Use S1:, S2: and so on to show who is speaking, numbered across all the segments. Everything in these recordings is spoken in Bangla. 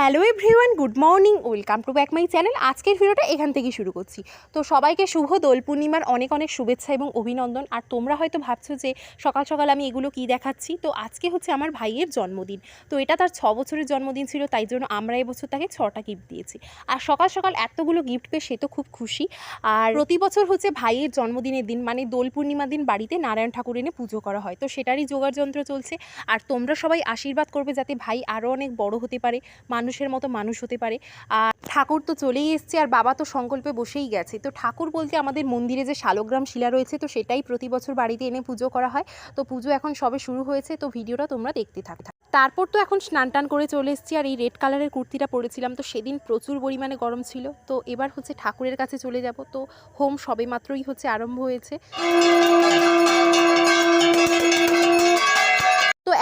S1: Hello everyone, good morning. Welcome to back my channel. আজকের ভিডিওটা এখান থেকে শুরু করছি। তো সবাইকে শুভ দোল পূর্ণিমার অনেক অনেক শুভেচ্ছা এবং অভিনন্দন। আর তোমরা হয়তো ভাবছ যে সকাল সকাল আমি এগুলো কি দেখাচ্ছি? তো আজকে হচ্ছে আমার ভাইয়ের জন্মদিন। তো এটা তার ছ বছরের জন্মদিন ছিল, তাই জন্য আমরা এবছর তাকে ছটা গিফট দিয়েছি। আর সকাল সকাল এতগুলো গিফট পেয়ে সে তো খুব খুশি। আর প্রতি বছর হচ্ছে ভাইয়ের জন্মদিনের দিন মানে দোল পূর্ণিমার দিন, বাড়িতে নারায়ণ ঠাকুর এনে পুজো করা হয়। তো সেটারই জোগাড় যন্ত্র চলছে। আর তোমরা সবাই আশীর্বাদ করবে যাতে ভাই আরও অনেক বড় হতে পারে। মানুষের মতো মানুষ হতে পারে। আর ঠাকুর তো চলেই এসছে, আর বাবা তো সংকল্পে বসেই গেছে। তো ঠাকুর বলতে আমাদের মন্দিরে যে শালগ্রাম শিলা রয়েছে, তো সেটাই প্রতি বছর বাড়িতে এনে পুজো করা হয়। তো পুজো এখন সবে শুরু হয়েছে, তো ভিডিওটা তোমরা দেখতে থাকো তারপর তো এখন স্নান টান করে চলে এসেছি, আর এই রেড কালারের কুর্তিটা পরেছিলাম। তো সেদিন প্রচুর পরিমাণে গরম ছিল। তো এবার হচ্ছে ঠাকুরের কাছে চলে যাব। তো হোম সবে মাত্রই হচ্ছে আরম্ভ হয়েছে।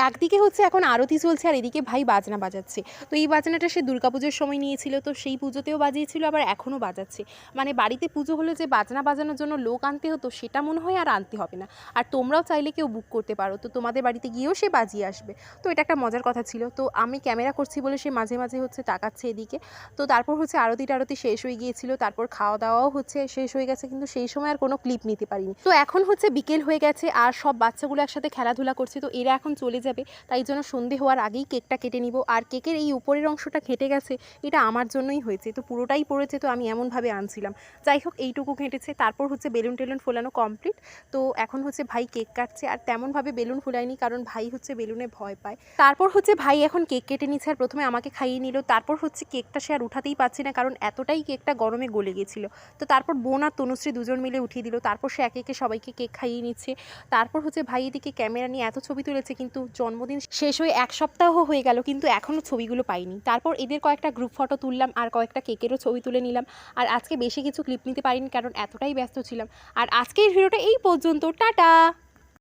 S1: একদিকে হচ্ছে এখন আরতি চলছে আর এদিকে ভাই বাজনা বাজাচ্ছে। তো এই বাজনাটা সে দুর্গাপুজোর সময় নিয়েছিল, তো সেই পুজোতেও বাজিয়েছিল, আবার এখনও বাজাচ্ছে। মানে বাড়িতে পুজো হলে যে বাজনা বাজানোর জন্য লোক আনতে হতো, সেটা মনে হয় আর আনতে হবে না। আর তোমরাও চাইলে কেউ বুক করতে পারো, তো তোমাদের বাড়িতে গিয়েও সে বাজিয়ে আসবে। তো এটা একটা মজার কথা ছিল। তো আমি ক্যামেরা করছি বলে সে মাঝে মাঝে হচ্ছে তাকাচ্ছে এদিকে। তো তারপর হচ্ছে আরতি টারতি শেষ হয়ে গিয়েছিল, তারপর খাওয়া দাওয়াও হচ্ছে শেষ হয়ে গেছে, কিন্তু সেই সময় আর কোনো ক্লিপ নিতে পারিনি। তো এখন হচ্ছে বিকেল হয়ে গেছে, আর সব বাচ্চাগুলো একসাথে খেলাধুলা করছে, তো এরা এখন চলে যাবে। তাই জন্য সন্ধে হওয়ার আগেই কেকটা কেটে নিব। আর কেকের এই উপরের অংশটা ঘেটে গেছে, এটা আমার জন্যই হয়েছে। তো পুরোটাই পড়েছে তো আমি এমনভাবে আনছিলাম। যাই হোক, এইটুকু ঘেঁটেছে। তারপর হচ্ছে বেলুন টেলুন ফোলানো কমপ্লিট তো এখন হচ্ছে ভাই কেক কাটছে। আর তেমনভাবে বেলুন ফুলায়নি কারণ ভাই হচ্ছে বেলুনে ভয় পায়। তারপর হচ্ছে ভাই এখন কেক কেটে নিচ্ছে আর প্রথমে আমাকে খাইয়ে নিল। তারপর হচ্ছে কেকটা সে আর উঠাতেই পারছে না কারণ এতটাই কেকটা গরমে গলে গেছিল। তো তারপর বোন আর তনুশ্রী দুজন মিলে উঠিয়ে দিল। তারপর সে একে একে সবাইকে কেক খাইয়ে নিচ্ছে। তারপর হচ্ছে ভাই এদিকে ক্যামেরা নিয়ে এত ছবি তুলেছে কিন্তু জন্মদিন শেষ হয়ে এক সপ্তাহ হয়ে গেল, কিন্তু এখনও ছবিগুলো পাইনি। তারপর এদের কয়েকটা গ্রুপ ফটো তুললাম আর কয়েকটা কেকেরও ছবি তুলে নিলাম। আর আজকে বেশি কিছু ক্লিপ নিতে পারিনি, কারণ এতটাই ব্যস্ত ছিলাম। আর আজকের ভিডিওটা এই পর্যন্ত, টাটা!